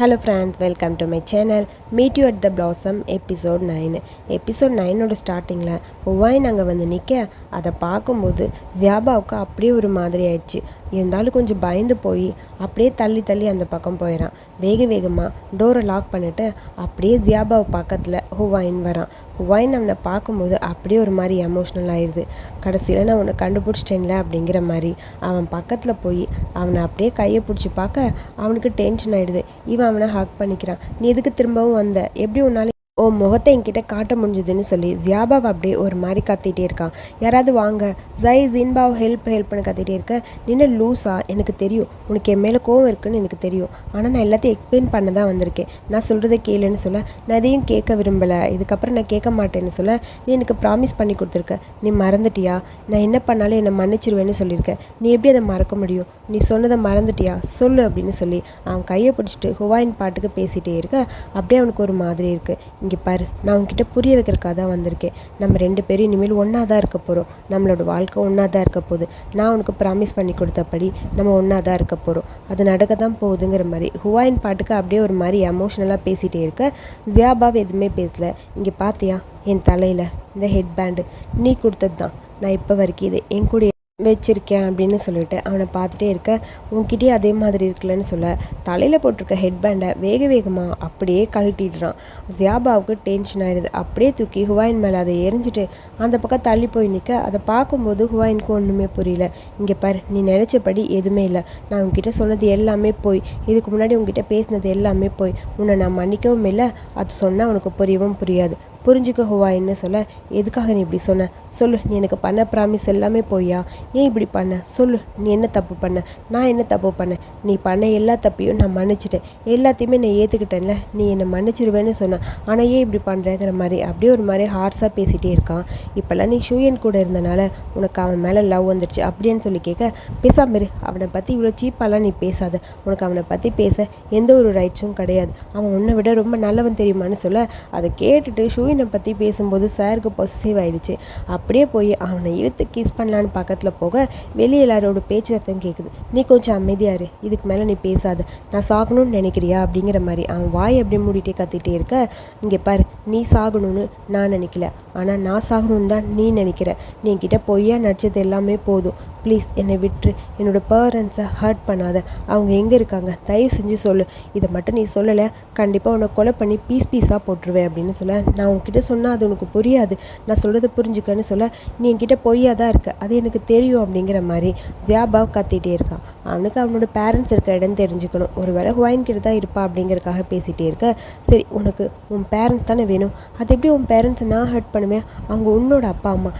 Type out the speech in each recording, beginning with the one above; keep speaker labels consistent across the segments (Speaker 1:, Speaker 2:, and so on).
Speaker 1: Hello friends welcome to my channel meet you at the blossom episode nine episode நைனோட ஸ்டார்டிங்கில் ஒவ்வாய் நாங்கள் வந்து நிற்க அதை பார்க்கும்போது ஜியாபாவுக்கு அப்படியே ஒரு மாதிரி ஆயிடுச்சு. இருந்தாலும் கொஞ்சம் பயந்து போய் அப்படியே தள்ளி தள்ளி அந்த பக்கம் போயிடறான் வேக வேகமாக டோரை லாக் பண்ணிவிட்டு அப்படியே ஜியாபாவை பக்கத்தில் ஹுவாயின் வரான். ஒயின் அவனை பார்க்கும்போது அப்படியே ஒரு மாதிரி எமோஷ்னல் ஆயிடுது கடைசியில் நான் உன்னை கண்டுபிடிச்சிட்டேன்ல அப்படிங்கிற மாதிரி. அவன் பக்கத்தில் போய் அவனை அப்படியே கையை பிடிச்சி பார்க்க அவனுக்கு டென்ஷன் ஆயிடுது. இவன் அவனை ஹக் பண்ணிக்கிறான். நீ எதுக்கு திரும்பவும் வந்த? எப்படி உன்னாலே ஓ முகத்தை என்கிட்ட காட்ட முடிஞ்சுதுன்னு சொல்லி ஜியாபாவ் அப்படியே ஒரு மாதிரி கத்திட்டே இருக்கான். யாராவது வாங்க ஜை ஜின்பாவ் ஹெல்ப் ஹெல்ப்னு கத்திட்டே இருக்க. நின்று லூஸா எனக்கு தெரியும். உனக்கு என் மேலே கோவம் இருக்குன்னு எனக்கு தெரியும். ஆனால் நான் எல்லாத்தையும் எக்ஸ்பிளைன் பண்ண தான் வந்திருக்கேன். நான் சொல்கிறத கேளுன்னு சொல்ல நான் எதையும் கேட்க விரும்பலை. இதுக்கப்புறம் நான் கேட்க மாட்டேன்னு சொல்ல நீ எனக்கு ப்ராமிஸ் பண்ணி கொடுத்துருக்க. நீ மறந்துட்டியா? நான் என்ன பண்ணாலும் என்னை மன்னிச்சிருவேன்னு சொல்லியிருக்கேன் நீ எப்படி அதை மறக்க முடியும்? நீ சொன்னதை மறந்துட்டியா? சொல்லு அப்படின்னு சொல்லி அவன் கையை பிடிச்சிட்டு ஹுவாயின் பாட்டுக்கு பேசிகிட்டே இருக்க. அப்படியே அவனுக்கு ஒரு மாதிரி இருக்குது இங்கே பாரு நான் உங்ககிட்ட புரிய வைக்கிறக்காக தான் வந்திருக்கேன். நம்ம ரெண்டு பேரும் இனிமேல் ஒன்றா தான் இருக்க போகிறோம் நம்மளோட வாழ்க்கை ஒன்றா தான் இருக்க போகுது. நான் உனக்கு ப்ராமிஸ் பண்ணி கொடுத்தபடி நம்ம ஒன்றா தான் இருக்க போகிறோம் அது நடக்க தான் போகுதுங்கிற மாதிரி ஹுவாயின் பாட்டுக்கு அப்படியே ஒரு மாதிரி எமோஷ்னலாக பேசிகிட்டே இருக்க. ஜியாபாவ் எதுவுமே பேசல. இங்கே பார்த்தியா என் தலையில் இந்த ஹெட் பேண்டு நீ கொடுத்தது தான் நான் இப்போ வரைக்கும் இது என் கூட வச்சிருக்கேன் அப்படின்னு சொல்லிட்டு அவனை பார்த்துட்டே இருக்க உன்கிட்டயே அதே மாதிரி இருக்குல்லன்னு சொல்ல தலையில் போட்டிருக்க ஹெட் பேண்டை வேக வேகமாக அப்படியே கழட்டிடுறான். ஜியாபாவுக்கு டென்ஷன் ஆயிடுது. அப்படியே தூக்கி ஹுவாயின் மேலே அதை எரிஞ்சிட்டு அந்த பக்கம் தள்ளி போய் நிற்க அதை பார்க்கும்போது ஹுவாயினுக்கு ஒன்றுமே புரியல. இங்கே பார் நீ நினச்சபடி எதுவுமே இல்லை. நான் உங்ககிட்ட சொன்னது எல்லாமே போய் இதுக்கு முன்னாடி உங்ககிட்ட பேசினது எல்லாமே போய் உன்னை நான் மன்னிக்கவும் இல்லை. அது சொன்னால் உனக்கு புரியவும் புரியாது. புரிஞ்சுக்க ஹுவாயின்னு சொல்ல எதுக்காக நீ இப்படி சொன்ன? சொல்லு நீ எனக்கு பண்ண ப்ராமிஸ் எல்லாமே போயா ஏன் இப்படி பண்ண? சொல்லு நீ என்ன தப்பு பண்ண? நான் என்ன தப்பு பண்ணேன் நீ பண்ண எல்லா தப்பையும் நான் மன்னிச்சிட்டேன். எல்லாத்தையுமே நான் ஏற்றுக்கிட்டேன்ல நீ என்னை மன்னிச்சிருவேன்னு சொன்ன. ஆனால் ஏன் இப்படி பண்ணுறேங்கிற மாதிரி அப்படியே ஒரு மாதிரி ஹார்ஸாக பேசிகிட்டே இருக்கான். இப்போல்லாம் நீ ஷூயன் கூட இருந்தனால உனக்கு அவன் மேலே லவ் வந்துருச்சு. அப்படின்னு சொல்லி கேட்க பேசாமரு அவனை பற்றி இவ்வளோ சீப்பாலாம் நீ பேசாத. உனக்கு அவனை பற்றி பேச எந்த ஒரு ரைட்ஸும் கிடையாது. அவன் உன்னை விட ரொம்ப நல்லவன் தெரியுமான்னு சொல்ல. அதை கேட்டுட்டு ஷூயன் பற்றி பேசும்போது சாருக்கு பொசிசிவ் ஆயிடுச்சு. அப்படியே போய் அவனை இழுத்து கிஸ் பண்ணலான்னு பக்கத்தில் போக வெளியே எல்லாரோட பேச்சு சத்தம் கேட்குது நீ கொஞ்சம் அமைதியா இரு. இதுக்கு மேலே நீ பேசாத. நான் சாகணும்னு நினைக்கிறியா? அப்படிங்கிற மாதிரி அவன் வாய் அப்படியே மூடிட்டே கத்திட்டே இருக்க இங்கே பாரு நீ சாகணும்னு நான் நினைக்கல. ஆனால் நான் சாகணும்னு தான் நீ நினைக்கிற. நீ என்கிட்ட பொய்யா நடிச்சது எல்லாமே போதும். ப்ளீஸ் என்னை விட்டுரு. என்னோட பேரண்ட்ஸை ஹர்ட் பண்ணாத. அவங்க எங்கே இருக்காங்க? தயவு செஞ்சு சொல்லு. இதை மட்டும் நீ சொல்லலை. கண்டிப்பாக உன்னை கொலை பண்ணி பீஸ் பீஸாக போட்டுருவேன் அப்படின்னு சொல்ல. நான் உன்கிட்ட சொன்னால் அது உனக்கு புரியாது. நான் சொல்கிறத புரிஞ்சுக்கன்னு சொல்ல. நீ என்கிட்ட பொய்யா தான் இருக்க. அது எனக்கு தெரியும் அப்படிங்கிற மாதிரி தியாபாவ் கத்திகிட்டே இருக்கான் அவனுக்கு அவனோட பேரண்ட்ஸ் இருக்க இடம் தெரிஞ்சுக்கணும். ஒரு வேளை ஹுவாயின் கிட்ட தான் இருப்பா அப்படிங்கிறக்காக பேசிகிட்டே இருக்க. சரி உனக்கு உன் பேரண்ட்ஸ் தானே வேணும். அது எப்படி உன் பேரண்ட்ஸை நான் ஹர்ட் பண்ணுவேன்? அவங்க உன்னோட அப்பா அம்மா.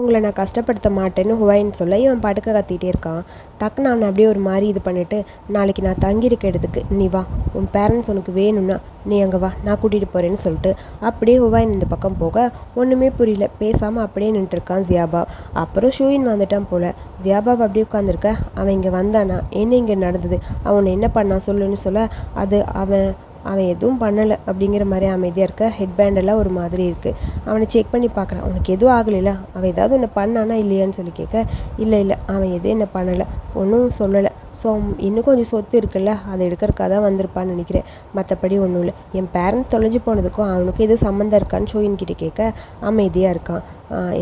Speaker 1: உங்களை நான் கஷ்டப்படுத்த மாட்டேன்னு ஹுவாயின் சொல்ல இவன் படுக்க கத்திட்டே இருக்கான். டக்குன்னு அவனை அப்படியே ஒரு மாதிரி இது பண்ணிவிட்டு நாளைக்கு நான் தங்கியிருக்க இடத்துக்கு நீ வா உன் பேரண்ட்ஸ் உனக்கு வேணும்னா நீ அங்கே வா நான் கூட்டிகிட்டு போகிறேன்னு சொல்லிட்டு அப்படியே ஹுவாயின் இந்த பக்கம் போக ஒன்றுமே புரியல. பேசாமல் அப்படியே நின்றுருக்கான் ஜியாபா அப்புறம் ஷூயின் வந்துட்டான் போல். ஜியாபாவை அப்படியே உட்காந்துருக்க அவன் இங்கே வந்தானா? என்ன இங்கே நடந்தது? அவனை என்ன பண்ணான்? சொல்லுன்னு சொல்ல அது அவன் அவன் எதுவும் பண்ணலை அப்படிங்கிற மாதிரி அமைதியாக இருக்க. ஹெட் பேண்டெல்லாம் ஒரு மாதிரி இருக்குது அவனை செக் பண்ணி பார்க்குறான். உனக்கு எதுவும் ஆகலைல? அவன் ஏதாவது ஒன்று பண்ணானா இல்லையான்னு சொல்லி கேட்க இல்லை இல்லை அவன் எதுவும் என்ன பண்ணலை. ஒன்றும் சொல்லலை. ஸோ இன்னும் கொஞ்சம் சொத்து இருக்குல்ல? அதை எடுக்கிறக்காக தான் வந்திருப்பான்னு நினைக்கிறேன். மற்றபடி ஒன்றும் இல்லை. என் பேரண்ட் தொலைஞ்சு போனதுக்கும் அவனுக்கும் எதுவும் சம்மந்தம் இருக்கான்னு ஷோயின் கிட்ட கேட்க அமைதியாக இருக்கான்.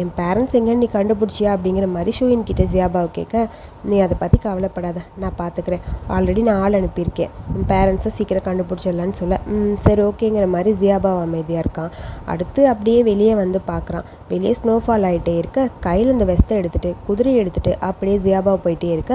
Speaker 1: என் பேரண்ட்ஸ் எங்கே நீ கண்டுபிடிச்சியா அப்படிங்கிற மாதிரி ஷோயின் கிட்டே ஜியாபாவை கேட்க நீ அதை பற்றி கவலைப்படாத நான் பார்த்துக்கிறேன் ஆல்ரெடி நான் ஆள் அனுப்பியிருக்கேன். என் பேரண்ட்ஸை சீக்கிரம் கண்டுபிடிச்சிடலான்னு சொல்ல. சரி ஓகேங்கிற மாதிரி ஜியாபாவை அமைதியாக இருக்கான். அடுத்து அப்படியே வெளியே வந்து பார்க்குறான் வெளியே ஸ்னோஃபால் ஆகிட்டே இருக்க கையில் இந்த வெஸ்தை எடுத்துகிட்டு குதிரையை எடுத்துகிட்டு அப்படியே ஜியாபாவை போயிட்டே இருக்க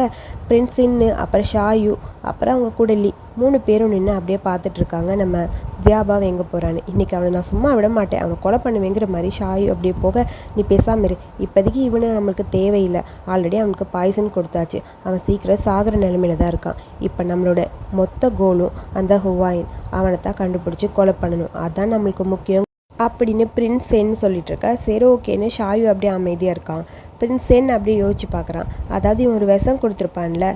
Speaker 1: பிரின்ஸின்னு அப்புறம் ஷாயு அப்புறம் அவங்க குடலி மூணு பேரும் நின்று அப்படியே பார்த்துட்டு இருக்காங்க நம்ம தியாபாவை எங்கே போகிறான்னு. இன்றைக்கி அவனை நான் சும்மா விட மாட்டேன். அவனை கொலை பண்ணுவேங்கிற மாதிரி ஷாயு அப்படியே போக நீ பேசாமல் இரு. இப்போதைக்கு இவனு நம்மளுக்கு தேவையில்லை. ஆல்ரெடி அவனுக்கு பாய்சன் கொடுத்தாச்சு. அவன் சீக்கிரம் சாகிற நிலமையில தான் இருக்கான். இப்போ நம்மளோட மொத்த கோலும் அந்த ஹுவாயின். அவனை தான் கண்டுபிடிச்சி கொலை பண்ணணும். அதான் நம்மளுக்கு முக்கியம். அப்படின்னு பிரின்ஸ் சென்னு சொல்லிட்டு இருக்கா சரி ஓகேன்னு ஷாயு அப்படியே அமைதியாக இருக்கான். பிரின்சேன்னு அப்படியே யோசிச்சு பார்க்குறான். அதாவது இவன் ஒரு விஷம் கொடுத்துருப்பான்ல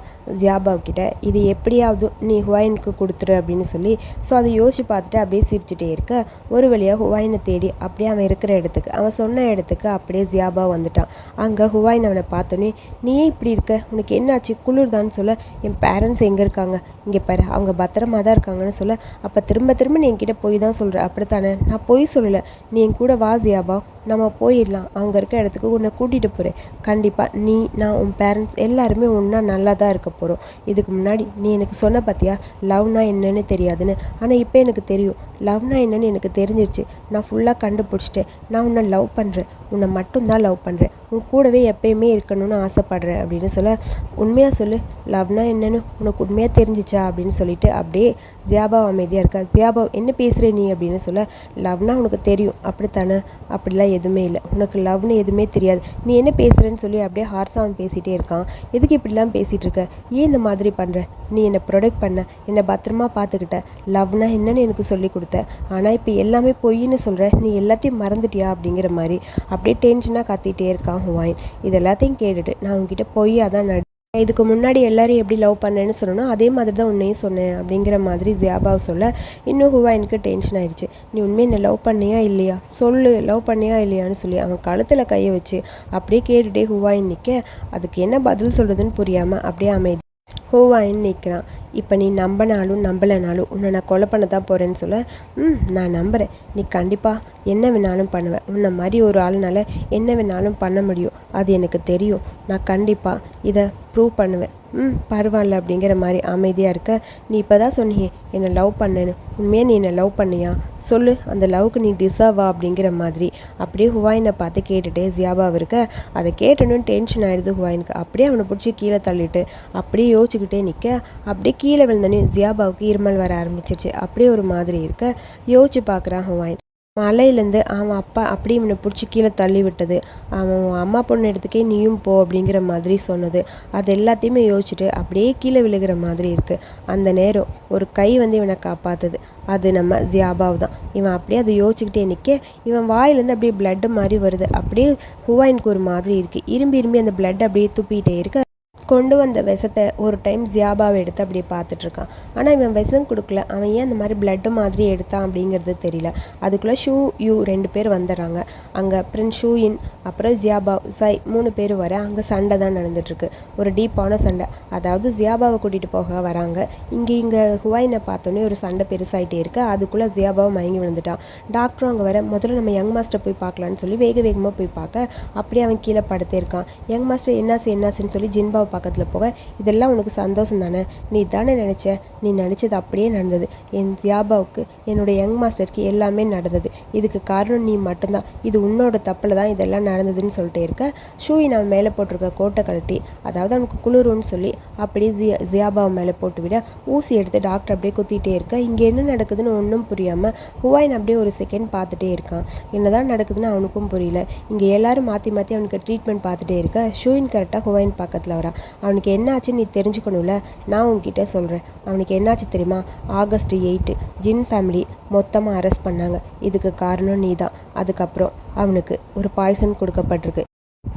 Speaker 1: ஜியாபாவ் கிட்ட. இது எப்படியாவது நீ ஹுவாயினுக்கு கொடுத்துரு அப்படின்னு சொல்லி ஸோ அதை யோசிச்சு பார்த்துட்டு அப்படியே சிரிச்சுட்டே இருக்க. ஒரு வழியாக ஹுவாயினை தேடி அப்படியே அவன் இருக்கிற இடத்துக்கு அவன் சொன்ன இடத்துக்கு அப்படியே ஜியாபா வந்துட்டான். அங்கே ஹுவாயின் அவனை பார்த்தோன்னே நீ இப்படி இருக்க? உனக்கு என்னாச்சு? குளிர்தான்னு சொல்ல என் பேரண்ட்ஸ் எங்கே இருக்காங்க? இங்கே பாரு அவங்க பத்திரமா தான் இருக்காங்கன்னு சொல்ல அப்போ திரும்ப திரும்ப நீ என்கிட்ட போய் தான் சொல்கிற அப்படித்தானே? நான் பொய் சொல்லலை. நீ என் கூட வா ஜியாபா நம்ம போயிடலாம். அவங்க இருக்க இடத்துக்கு உன்னை கூட்டிகிட்டு போகிறேன் கண்டிப்பாக நீ நான் உன் பேரண்ட்ஸ் எல்லாருமே ஒன்றா நல்லா தான் இருக்க போகிறோம் இதுக்கு முன்னாடி நீ எனக்கு சொன்ன பார்த்தியா லவ்னா என்னன்னு தெரியாதுன்னு. ஆனால் இப்போ எனக்கு தெரியும் லவ்னா என்னன்னு எனக்கு தெரிஞ்சிருச்சு. நான் ஃபுல்லாக கண்டுபிடிச்சிட்டேன். நான் உன்னை லவ் பண்ணுறேன் உன்னை மட்டும்தான் லவ் பண்ணுறேன் உன் கூடவே எப்பயுமே இருக்கணும்னு ஆசைப்பட்றேன் அப்படின்னு சொல்ல உண்மையாக சொல்லு லவ்னா என்னன்னு உனக்கு உண்மையாக தெரிஞ்சிச்சா? அப்படின்னு சொல்லிட்டு அப்படியே தியாபாவ் அமைதியாக இருக்கா. தியாபா என்ன பேசுகிற நீ? அப்படின்னு சொல்ல லவ்னா உனக்கு தெரியும். அப்படித்தானே? அப்படிலாம் எதுவுமே இல்லை. உனக்கு லவ்னு எதுவுமே தெரியாது. நீ என்ன பேசுகிறேன்னு சொல்லி அப்படியே ஹார்ஸாக பேசிகிட்டே இருக்கான். எதுக்கு இப்படிலாம் பேசிகிட்டு இருக்க? ஏன் இந்த மாதிரி பண்ணுற நீ என்னை ப்ரொடெக்ட் பண்ண. என்னை பத்திரமா பார்த்துக்கிட்ட. லவ்னா என்னன்னு எனக்கு சொல்லி கொடுத்த. ஆனால் இப்போ எல்லாமே பொய்ன்னு சொல்கிற நீ எல்லாத்தையும் மறந்துட்டியா? அப்படிங்கிற மாதிரி அப்படியே டென்ஷனாக கத்திட்டே இருக்கான் ஹுவாயின். இது எல்லாத்தையும் கேட்டுட்டு நான் உங்ககிட்ட பொய்யாக தான் நடி இதுக்கு முன்னாடி எல்லாரையும் எப்படி லவ் பண்ணேன்னு சொன்னோம் அதே மாதிரி தான் உன்னையும் சொன்னேன் அப்படிங்கிற மாதிரி தியாபாவை சொல்ல இன்னும் ஹுவாயினுக்கு டென்ஷன் ஆயிடுச்சு. நீ உண்மையை என்ன லவ் பண்ணியா இல்லையா? சொல்லு லவ் பண்ணியா இல்லையான்னு சொல்லி அவன் கழுத்தில் கையை வச்சு அப்படியே கேட்டுகிட்டே ஹுவாயின் நிற்க அதுக்கு என்ன பதில் சொல்கிறதுன்னு புரியாமல் அப்படியே அமைதி ஹுவாயின் நிற்கிறான் இப்போ நீ நம்பினாலும் நம்பலைனாலும் உன்னை நான் கொலை பண்ண தான் போகிறேன்னு சொல்ல ம் நான் நம்புகிறேன் நீ கண்டிப்பாக என்ன வேணாலும் பண்ணுவேன் உன்னை மாதிரி ஒரு ஆளுனால என்ன வேணாலும் பண்ண முடியும். அது எனக்கு தெரியும். நான் கண்டிப்பாக இதை ப்ரூவ் பண்ணுவேன். ம் பரவாயில்ல அப்படிங்கிற மாதிரி அமைதியாக இருக்க நீ இப்போ தான் சொன்னியே என்னை லவ் பண்ணேன்னு. உண்மையாக நீ என்னை லவ் பண்ணியா? சொல்லு அந்த லவ்க்கு நீ டிசர்வா அப்படிங்கிற மாதிரி. அப்படியே ஹுவாயினை பார்த்து கேட்டுட்டே ஜியாபாவை இருக்க அதை கேட்டணும் டென்ஷன் ஆகிடுது ஹுவாயினுக்கு. அப்படியே அவனை பிடிச்சி கீழே தள்ளிட்டு அப்படியே யோசிச்சுக்கிட்டே நிற்க அப்படியே கீழே விழுந்தோடனே ஜியாபாவுக்கு இருமல் வர ஆரம்பிச்சிருச்சு. அப்படியே ஒரு மாதிரி இருக்க. யோசிச்சு பார்க்குறான் ஹுவாயின் மலையிலேருந்து அவன் அப்பா அப்படியே இவனை பிடிச்சி கீழே தள்ளி விட்டது. அவன் உன் அம்மா பொண்ணு இடத்துக்கே நீயும் போ அப்படிங்கிற மாதிரி சொன்னது. அது எல்லாத்தையுமே யோசிச்சுட்டு அப்படியே கீழே விழுகிற மாதிரி இருக்குது அந்த நேரம் ஒரு கை வந்து இவனை காப்பாற்றுது அது நம்ம தியாபாவ் தான். இவன் அப்படியே அதை யோசிச்சுக்கிட்டே நிற்க இவன் வாயிலேருந்து அப்படியே பிளட்டு மாதிரி வருது. அப்படியே ஹுவாயினுக்கு ஒரு மாதிரி இருக்குது இரும்பி இரும்பி அந்த பிளட் அப்படியே துப்பிகிட்டே இருக்க. கொண்டு வந்த விஷத்தை ஒரு டைம் ஜியாபாவை எடுத்து அப்படியே பார்த்துட்ருக்கான். ஆனால் இவன் விஷம் கொடுக்கல. அவன் ஏன் அந்த மாதிரி பிளட்டு மாதிரி எடுத்தான் அப்படிங்கிறது தெரியல. அதுக்குள்ளே ஷூ யூ ரெண்டு பேர் வந்துடுறாங்க. அங்கே பிரின்ஸ் ஷூயின் அப்புறம் ஜியாபா சை மூணு பேர் வர அங்கே சண்டை தான் நடந்துட்டுருக்கு ஒரு டீப்பான சண்டை. அதாவது ஜியாபாவை கூட்டிகிட்டு போக வராங்க. இங்கே இங்கே ஹுவாயினை பார்த்தோன்னே ஒரு சண்டை பெருசாகிட்டே இருக்குது அதுக்குள்ளே ஜியாபாவை மயங்கி விழுந்துட்டான். டாக்டரும் அங்கே வர முதல்ல நம்ம யங் மாஸ்டர் போய் பார்க்கலான்னு சொல்லி வேக வேகமாக போய் பார்க்க அப்படியே அவன் கீழே படுத்தே இருக்கான் யங் மாஸ்டர் என்னாச்சு என்னாச்சுன்னு சொல்லி ஜின்பாவை பக்கத்தில் போக இதெல்லாம் உனக்கு சந்தோஷம் தானே? நீ தானே நினச்ச? நீ நினச்சது அப்படியே நடந்தது. என் தியாபாவுக்கு என்னுடைய யங் மாஸ்டருக்கு எல்லாமே நடந்தது. இதுக்கு காரணம் நீ மட்டும்தான். இது உன்னோட தப்பில் தான் இதெல்லாம் நடந்ததுன்னு சொல்லிட்டே இருக்க. ஷூயை நான் மேலே போட்டிருக்க கோட்டை கழட்டி அதாவது அவனுக்கு குளிரும்னு சொல்லி அப்படியே ஜியா ஜியாபாவை மேலே போட்டு விட ஊசி எடுத்து டாக்டர் அப்படியே குத்திட்டே இருக்க. இங்கே என்ன நடக்குதுன்னு ஒன்றும் புரியாமல் ஹுவாயின் அப்படியே ஒரு செகண்ட் பார்த்துட்டே இருக்கான். என்னதான் நடக்குதுன்னு அவனுக்கும் புரியல. இங்கே எல்லாரும் மாற்றி மாற்றி அவனுக்கு ட்ரீட்மெண்ட் பார்த்துட்டே இருக்க. ஷூயின் கரெக்டாக ஹுவாயின் பக்கத்தில் வரான் அவனுக்கு என்னாச்சுன்னு நீ தெரிஞ்சுக்கணும்ல? நான் உன்கிட்ட சொல்கிறேன் அவனுக்கு என்னாச்சு தெரியுமா? ஆகஸ்ட் எயிட்டு ஜின் ஃபேமிலி மொத்தமாக அரெஸ்ட் பண்ணாங்க. இதுக்கு காரணம் நீ தான் அதுக்கப்புறம் அவனுக்கு ஒரு பாய்சன் கொடுக்கப்பட்டிருக்கு.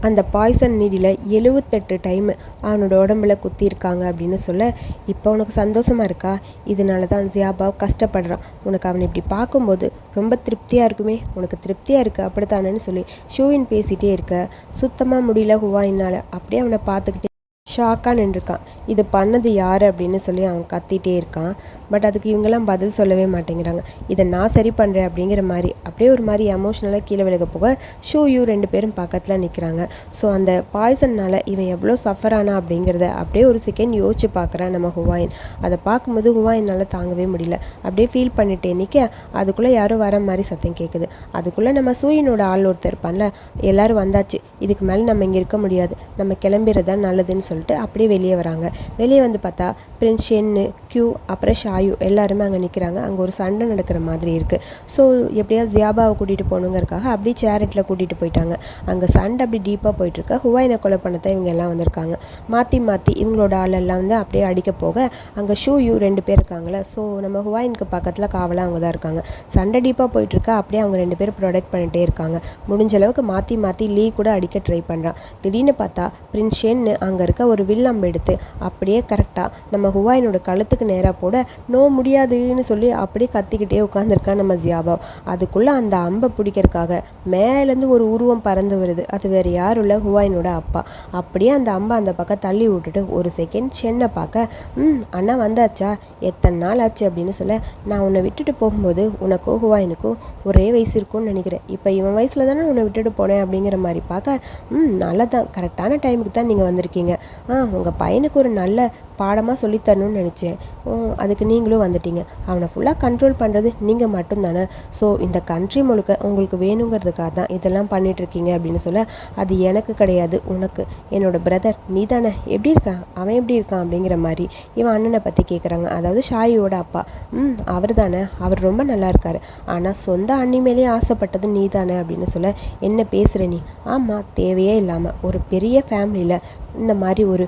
Speaker 1: அந்த பாய்சன் நீடியில் எழுவத்தெட்டு டைம் அவனோட உடம்புல குத்திருக்காங்க அப்படின்னு சொல்ல இப்போ உனக்கு சந்தோஷமாக இருக்கா? இதனால தான் ஜியாபா கஷ்டப்படுறான். உனக்கு அவனை இப்படி பார்க்கும்போது ரொம்ப திருப்தியாக இருக்குமே? உனக்கு திருப்தியாக இருக்குது அப்படித்தானேன்னு சொல்லி ஷூயின் பேசிகிட்டே இருக்க. சுத்தமாக முடியல ஹுவாயினால். அப்படியே அவனை பார்த்துக்கிட்டே ஷாக்காக நின்றுருக்கான் இது பண்ணது யார் அப்படின்னு சொல்லி அவன் கத்திட்டே இருக்கான். பட் அதுக்கு இவங்கெல்லாம் பதில் சொல்லவே மாட்டேங்கிறாங்க. இதை நான் சரி பண்ணுறேன் அப்படிங்கிற மாதிரி அப்படியே ஒரு மாதிரி எமோஷ்னலாக கீழே விலக போக ஷூ யூ ரெண்டு பேரும் பக்கத்தில் நிற்கிறாங்க ஸோ அந்த பாய்சன்னால் இவன் எவ்வளோ சஃபர் ஆனா அப்படிங்கிறத அப்படியே ஒரு செகண்ட் யோசிச்சு பார்க்குறான் நம்ம ஹுவாயின். அதை பார்க்கும்போது ஹுவாயினால் தாங்கவே முடியல. அப்படியே ஃபீல் பண்ணிட்டே நிற்க அதுக்குள்ளே யாரும் வர மாதிரி சத்தம் கேட்குது அதுக்குள்ளே நம்ம சூயினோட ஆள் ஒருத்தர் இருப்பான்ல எல்லாரும் வந்தாச்சு. இதுக்கு மேலே நம்ம இங்கே இருக்க முடியாது. நம்ம கிளம்பிடுறது தான் நல்லதுன்னு சொல்லி சொல்லிட்டு அப்படியே வெளியே வராங்க. வெளியே வந்து பார்த்தா பிரின்ஸ் ஷென்னு கியூ அப்புறம் ஷாயு எல்லாருமே அங்கே நிற்கிறாங்க அங்கே ஒரு சண்டை நடக்கிற மாதிரி இருக்குது ஸோ எப்படியாவது ஜியாபாவை கூட்டிகிட்டு போகணுங்கிறக்காக அப்படியே சேரட்டில் கூட்டிகிட்டு போயிட்டாங்க. அங்கே சண்டை அப்படி டீப்பாக போயிட்டுருக்க ஹுவாயினை கொலை பண்ணத்தான் இவங்க எல்லாம் வந்திருக்காங்க. மாற்றி மாற்றி இவங்களோட ஆளெல்லாம் வந்து அப்படியே அடிக்க போக அங்கே ஷூ யூ ரெண்டு பேர் இருக்காங்களே ஸோ நம்ம ஹுவாயினுக்கு பக்கத்தில் காவலாக அவங்க தான் இருக்காங்க. சண்டை டீப்பாக போயிட்டுருக்கா அப்படியே அவங்க ரெண்டு பேரும் ப்ரொடெக்ட் பண்ணிகிட்டே இருக்காங்க. முடிஞ்ச அளவுக்கு மாற்றி மாற்றி லீ கூட அடிக்க ட்ரை பண்ணுறான் திடீர்னு பார்த்தா பிரின்ஸ் ஷென்னு அங்கே இருக்க ஒரு வில்லம்பு எடுத்து அப்படியே கரெக்டாக நம்ம ஹுவாயினோட கழுத்துக்கு நேராக போட நோ முடியாதுன்னு சொல்லி அப்படியே கத்திக்கிட்டே உட்காந்துருக்கான் நம்ம ஜியாபா அதுக்குள்ளே அந்த அம்பை பிடிக்கிறதுக்காக மேலேருந்து ஒரு உருவம் பறந்து வருது. அது வேறு யாரும் இல்லை ஹுவாயினோட அப்பா. அப்படியே அந்த அம்பை அந்த பக்கம் தள்ளி விட்டுட்டு ஒரு செகண்ட் சென்னை பார்க்க ம் அண்ணா வந்தாச்சா? எத்தனை நாள் ஆச்சு? அப்படின்னு சொல்ல நான் உன்னை விட்டுட்டு போகும்போது உனக்கும் ஹுவாயினுக்கும் ஒரே வயசு இருக்கும்னு நினைக்கிறேன். இப்போ இவன் வயசில் தானே உன்னை விட்டுட்டு போனேன் அப்படிங்கிற மாதிரி பார்க்க ம் நல்லா தான் கரெக்டான டைமுக்கு தான் நீங்கள் வந்திருக்கீங்க. உங்கள் பையனுக்கு ஒரு நல்ல பாடமாக சொல்லித்தரணும்னு நினச்சேன். அதுக்கு நீங்களும் வந்துட்டீங்க. அவனை ஃபுல்லாக கண்ட்ரோல் பண்ணுறது நீங்கள் மட்டும்தானே. ஸோ இந்த கண்ட்ரி முழுக்க உங்களுக்கு வேணுங்கிறதுக்காக தான் இதெல்லாம் பண்ணிகிட்ருக்கீங்க அப்படின்னு சொல்ல அது எனக்கு கிடையாது உனக்கு. என்னோடய பிரதர் நீ தானே எப்படி இருக்கான்? அவன் எப்படி இருக்கான் அப்படிங்கிற மாதிரி. இவன் அண்ணனை பற்றி கேட்குறாங்க அதாவது ஷாயியோட அப்பா. ம் அவர் தானே அவர் ரொம்ப நல்லா இருக்கார். ஆனால் சொந்த அண்ணி மேலேயே ஆசைப்பட்டது நீ தானே அப்படின்னு சொல்ல என்ன பேசுகிற நீ? ஆமாம் தேவையே இல்லாமல் ஒரு பெரிய ஃபேமிலியில் இந்த மாதிரி ஒரு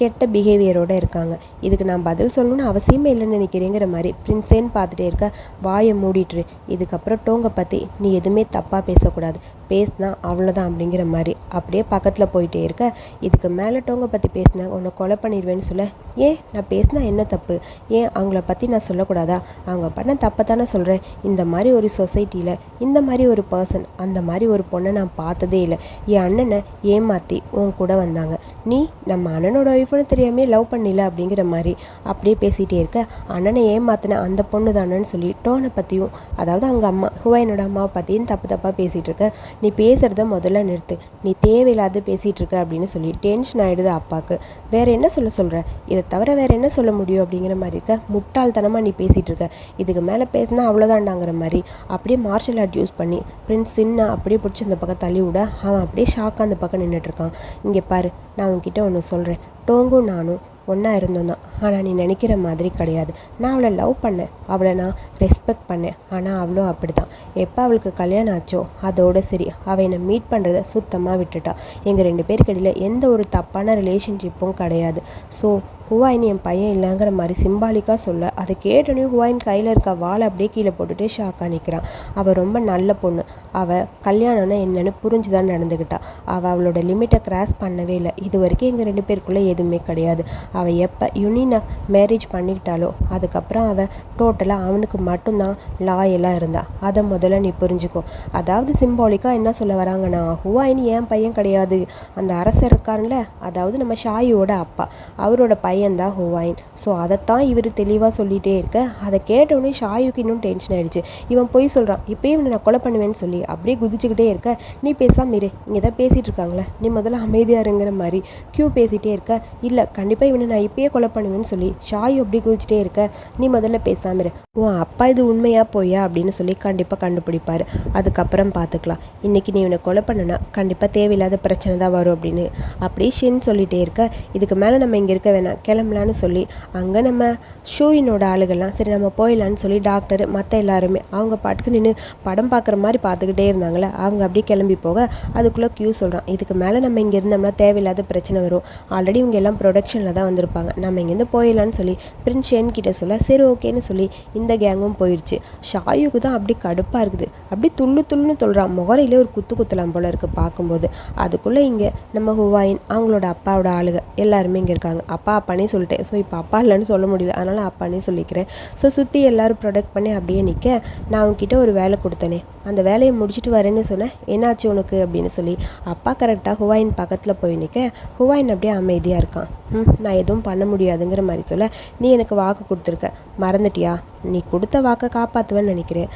Speaker 1: கெட்ட பிஹேவியரோடு இருக்காங்க. இதுக்கு நான் பதில் சொல்லணும்னு அவசியமே இல்லைன்னு நினைக்கிறேங்கிற மாதிரி பிரின்ஸேன்னு பார்த்துட்டே இருக்க வாயை மூடிட்டுரு இதுக்கப்புறம் டோங்கை பற்றி நீ எதுவுமே தப்பாக பேசக்கூடாது. பேசினா அவ்வளோதான் அப்படிங்கிற மாதிரி அப்படியே பக்கத்தில் போயிட்டே இருக்க. இதுக்கு மேலே டோங்க பற்றி பேசினா உன்னை கொலை பண்ணிடுவேன்னு சொல்ல. ஏன்? நான் பேசினா என்ன தப்பு? ஏன் அவங்கள பற்றி நான் சொல்லக்கூடாதா? அவங்க பண்ண தப்பை தானே சொல்கிறேன் இந்த மாதிரி ஒரு சொசைட்டியில் இந்த மாதிரி ஒரு பர்சன் அந்த மாதிரி ஒரு பொண்ணை நான் பார்த்ததே இல்லை. என் அண்ணனை ஏமாற்றி உன் கூட வந்தாங்க. நீ நம்ம அண்ணனோட ஒய்ஃப்னு தெரியாமே லவ் பண்ணல அப்படிங்கிற மாதிரி அப்படியே பேசிகிட்டே இருக்க. அண்ணனை ஏமாத்தின அந்த பொண்ணு தானேன்னு சொல்லி டோனை பற்றியும் அதாவது அவங்க அம்மா ஹுவாயினோட அம்மாவை பற்றியும் தப்பு தப்பாக பேசிகிட்டு இருக்க. நீ பேசுகிறத முதல்ல நிறுத்து. நீ தேவையில்லாத பேசிகிட்டு இருக்க அப்படின்னு சொல்லி டென்ஷன் ஆகிடுது அப்பாவுக்கு வேறு என்ன சொல்ல சொல்கிற இதை தவிர வேறு என்ன சொல்ல முடியும் அப்படிங்கிற மாதிரி இருக்க? முட்டாள்தனமாக நீ பேசிகிட்டு இருக்க. இதுக்கு மேலே பேசினா அவ்வளோதாண்டாங்கிற மாதிரி. அப்படியே மார்ஷல் ஆர்ட் யூஸ் பண்ணி பிரின்ஸ் சின்ன அப்படியே பிடிச்சி அந்த பக்கம் தள்ளி விட அவன் அப்படியே ஷாக்காக அந்த பக்கம் நின்றுட்டுருக்கான் இங்கே பாரு நான் உன்கிட்ட ஒன்று சொல்கிறேன் டோங்கும் நானும் ஒன்றா இருந்தோம் தான் ஆனால் நீ நினைக்கிற மாதிரி கிடையாது. நான் அவளை லவ் பண்ணேன். அவளை நான் ரெஸ்பெக்ட் பண்ணேன். ஆனால் அவளும் அப்படி தான் எப்போ அவளுக்கு கல்யாணம் ஆச்சோ அதோட சரி அவள் என்னை மீட் பண்ணுறத சுத்தமாக விட்டுட்டா. எங்கள் ரெண்டு பேருக்கு இடையில் எந்த ஒரு தப்பான ரிலேஷன்ஷிப்பும் கிடையாது. ஸோ ஹுவாயின் என் பையன் இல்லைங்கிற மாதிரி சிம்பாலிக்காக சொல்ல அதை கேட்டோன்னே ஹுவாயின் கையில் இருக்க வாழை அப்படியே கீழே போட்டுட்டு ஷாக்காக நிற்கிறான் அவள் ரொம்ப நல்ல பொண்ணு. அவள் கல்யாணம்னா என்னென்னு புரிஞ்சு தான் நடந்துக்கிட்டா அவள் அவளோட லிமிட்டை கிராஸ் பண்ணவே இல்லை. இது வரைக்கும் எங்கள் ரெண்டு பேருக்குள்ளே எதுவுமே கிடையாது. அவள் எப்போ யுனினை மேரேஜ் பண்ணிக்கிட்டாலோ அதுக்கப்புறம் அவள் டோட்டலாக அவனுக்கு மட்டும்தான் லாயலாக இருந்தா. அதை முதல்ல நீ புரிஞ்சுக்கோ. அதாவது சிம்பாலிக்காக என்ன சொல்ல வராங்கன்னா ஹுவாயின் என் பையன் கிடையாது. அந்த அரசர் இருக்காருல்ல அதாவது நம்ம ஷாயியோட அப்பா. அவரோட பையன் பையன்தான் ஹுவாயின். ஸோ அதைத்தான் இவர் தெளிவாக சொல்லிகிட்டே இருக்க. அதை கேட்டவுடனே ஷாயுக்கு இன்னும் டென்ஷன் ஆயிடுச்சு. இவன் போய் சொல்கிறான் இப்போயும் இவனை நான் கொலை பண்ணுவேன்னு சொல்லி. அப்படியே குதிச்சுக்கிட்டே இருக்க. நீ பேசாம இரு. இங்கே தான் பேசிகிட்டு இருக்காங்களே. நீ முதல்ல அமைதியாக இருங்கிற மாதிரி. க்யூ பேசிகிட்டே இருக்க. இல்லை கண்டிப்பாக இவனை நான் இப்பயே கொலை பண்ணுவேன்னு சொல்லி. ஷாயு அப்படி குதிச்சுட்டே இருக்க. நீ முதல்ல பேசாம இரு. உன் அப்பா இது உண்மையாக போயா அப்படின்னு சொல்லி கண்டிப்பாக கண்டுபிடிப்பார். அதுக்கப்புறம் பார்த்துக்கலாம் இன்றைக்கி நீ இவனை கொலை பண்ணனா கண்டிப்பாக தேவையில்லாத பிரச்சனை தான் வரும் அப்படின்னு. அப்படியே ஷின் சொல்லிகிட்டே இருக்க. இதுக்கு மேலே நம்ம இங்கே இருக்க வேணாம். கிளம்பலான்னு சொல்லி அங்கே நம்ம ஷூயினோட ஆளுகள்லாம் சரி நம்ம போயிடலான்னு சொல்லி டாக்டர் மற்ற எல்லாருமே அவங்க பாட்டுக்கு நின்று படம் பார்க்குற மாதிரி பார்த்துக்கிட்டே இருந்தாங்களே அவங்க அப்படியே கிளம்பி போக அதுக்குள்ளே க்யூ சொல்கிறான் இதுக்கு மேலே நம்ம இங்கே இருந்தோம்னா தேவையில்லாத பிரச்சனை வரும். ஆல்ரெடி இவங்க எல்லாம் ப்ரொடக்ஷனில் தான் வந்திருப்பாங்க. நம்ம இங்கேருந்து போயிடலான்னு சொல்லி பிரின்ஸ் ஷேன் கிட்ட சொல்ல சரி ஓகேன்னு சொல்லி இந்த கேங்கும் போயிடுச்சு ஷாயுக்கு தான் அப்படி கடுப்பாக இருக்குது. அப்படி துள்ளு துள்ளுன்னு சொல்கிறான் முகரையிலே ஒரு குத்து குத்தலாம் போல இருக்குது பார்க்கும்போது. அதுக்குள்ளே இங்கே நம்ம ஹுவாயின் அவங்களோட அப்பாவோட ஆளுக எல்லாருமே இங்கே இருக்காங்க. அப்பா அப்பா அப்பானே சொல்லிட்டேன். ஸோ இப்போ அப்பா இல்லைன்னு சொல்ல முடியல. அதனால் அப்பானே சொல்லிக்கிறேன். ஸோ சுற்றி எல்லோரும் ப்ரொடக்ட் பண்ணி அப்படியே நிற்க நான் உங்ககிட்ட ஒரு வேலை கொடுத்தனே. அந்த வேலையை முடிச்சுட்டு வரேன்னு சொன்னேன். என்னாச்சு உனக்கு அப்படின்னு சொல்லி. அப்பா கரெக்டாக ஹுவாயின் பக்கத்தில் போய் நிற்க ஹுவாயின் அப்படியே அமைதியாக இருக்கான். ம் நான் எதுவும் பண்ண முடியாதுங்கிற மாதிரி சொல்ல. நீ எனக்கு வாக்கு கொடுத்துருக்க. மறந்துட்டியா? நீ கொடுத்த வாக்கை காப்பாற்றுவேன்னு நினைக்கிறேன்.